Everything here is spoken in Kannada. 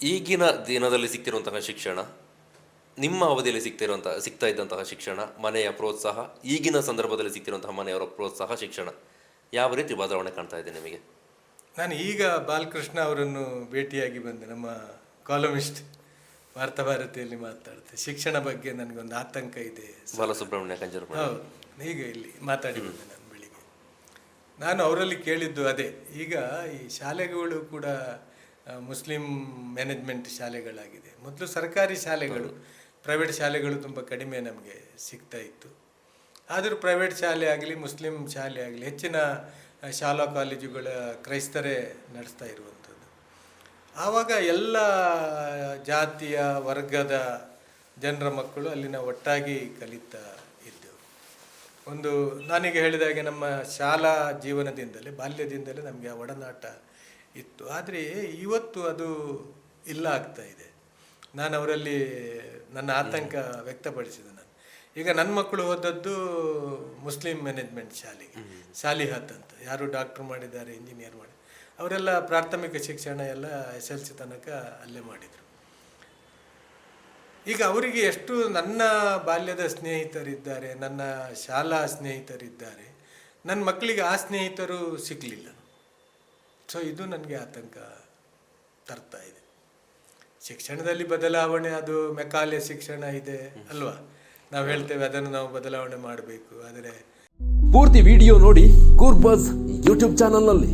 ಈಗಿನ ದಿನದಲ್ಲಿ ಸಿಗ್ತಿರುವಂತಹ ಶಿಕ್ಷಣ ನಿಮ್ಮ ಅವಧಿಯಲ್ಲಿ ಸಿಗ್ತಿರುವಂತಹ ಸಿಗ್ತಾ ಇದ್ದಂತಹ ಶಿಕ್ಷಣ ಮನೆಯ ಪ್ರೋತ್ಸಾಹ ಈಗಿನ ಸಂದರ್ಭದಲ್ಲಿ ಸಿಗ್ತಿರುವಂತಹ ಮನೆಯವರ ಪ್ರೋತ್ಸಾಹ ಶಿಕ್ಷಣ ಯಾವ ರೀತಿ ಬದಲಾವಣೆ ಕಾಣ್ತಾ ಇದೆ ನಿಮಗೆ? ನಾನು ಈಗ ಬಾಲಕೃಷ್ಣ ಅವರನ್ನು ಭೇಟಿಯಾಗಿ ಬಂದೆ ನಮ್ಮ ಕಾಲಮಿಸ್ಟ್ ವಾರ್ತಾಭಾರತಿಯಲ್ಲಿ ಮಾತಾಡ್ತೆ ಶಿಕ್ಷಣ ಬಗ್ಗೆ ನನಗೊಂದು ಆತಂಕ ಇದೆ ಬಾಲಸುಬ್ರಹ್ಮಣ್ಯ ಕಂಜರ್ ಹೌದು ಈಗ ಇಲ್ಲಿ ಮಾತಾಡಿ ಬಂದೆ ನಾನು ಬೆಳಿಗ್ಗೆ. ನಾನು ಅವರಲ್ಲಿ ಕೇಳಿದ್ದು ಅದೇ ಈಗ ಈ ಶಾಲೆಗಳು ಕೂಡ ಮುಸ್ಲಿಂ ಮ್ಯಾನೇಜ್ಮೆಂಟ್ ಶಾಲೆಗಳಾಗಿದೆ. ಮೊದಲು ಸರ್ಕಾರಿ ಶಾಲೆಗಳು, ಪ್ರೈವೇಟ್ ಶಾಲೆಗಳು ತುಂಬ ಕಡಿಮೆ ನಮಗೆ ಸಿಗ್ತಾ ಇತ್ತು. ಆದರೂ ಪ್ರೈವೇಟ್ ಶಾಲೆ ಆಗಲಿ, ಮುಸ್ಲಿಂ ಶಾಲೆ ಆಗಲಿ, ಹೆಚ್ಚಿನ ಶಾಲಾ ಕಾಲೇಜುಗಳ ಕ್ರೈಸ್ತರೇ ನಡೆಸ್ತಾ ಇರುವಂಥದ್ದು. ಆವಾಗ ಎಲ್ಲ, ಜಾತಿಯ, ವರ್ಗದ ಜನರ ಮಕ್ಕಳು ಅಲ್ಲಿನ ಒಟ್ಟಾಗಿ ಕಲಿತಾ ಇದ್ದೆವು. ಒಂದು, ನನಗೆ ಹೇಳಿದಾಗೆ ನಮ್ಮ ಶಾಲಾ ಜೀವನದಿಂದಲೇ, ಬಾಲ್ಯದಿಂದಲೇ ನಮಗೆ ಆ ಒಡನಾಟ ಇತ್ತು. ಆದರೆ ಇವತ್ತು ಅದು ಇಲ್ಲ ಆಗ್ತಾ ಇದೆ. ನಾನು ಅವರಲ್ಲಿ ನನ್ನ ಆತಂಕ ವ್ಯಕ್ತಪಡಿಸಿದೆ ನಾನು. ಈಗ ನನ್ನ ಮಕ್ಕಳು ಓದದ್ದು ಮುಸ್ಲಿಂ ಮ್ಯಾನೇಜ್ಮೆಂಟ್ ಶಾಲೆಗೆ. ಸಾಲಿಹಾತ್ ಅಂತ. ಯಾರು ಡಾಕ್ಟ್ರು ಮಾಡಿದ್ದಾರೆ ಇಂಜಿನಿಯರ್ ಮಾಡಿ ಅವರೆಲ್ಲ ಪ್ರಾಥಮಿಕ ಶಿಕ್ಷಣ ಎಲ್ಲ ಎಸ್ ಎಲ್ ಸಿ ತನಕ ಅಲ್ಲೇ ಮಾಡಿದರು. ಈಗ ಅವರಿಗೆ ಎಷ್ಟು ನನ್ನ ಬಾಲ್ಯದ ಸ್ನೇಹಿತರಿದ್ದಾರೆ ನನ್ನ ಶಾಲಾ ಸ್ನೇಹಿತರಿದ್ದಾರೆ ನನ್ನ ಮಕ್ಕಳಿಗೆ ಆ ಸ್ನೇಹಿತರು ಸಿಗಲಿಲ್ಲ. ಸೊ ಇದು ನನಗೆ ಆತಂಕ ತರ್ತಾ ಇದೆ. ಶಿಕ್ಷಣದಲ್ಲಿ ಬದಲಾವಣೆ, ಅದು ಮೆಕಾಲೆ ಶಿಕ್ಷಣ ಇದೆ ಅಲ್ವಾ? ನಾವು ಹೇಳ್ತೇವೆ ಅದನ್ನು ನಾವು ಬದಲಾವಣೆ ಮಾಡಬೇಕು, ಆದರೆ ಪೂರ್ತಿ ವಿಡಿಯೋ ನೋಡಿ ಕೂರ್ಬಸ್ ಯೂಟ್ಯೂಬ್ ಚಾನಲ್ನಲ್ಲಿ.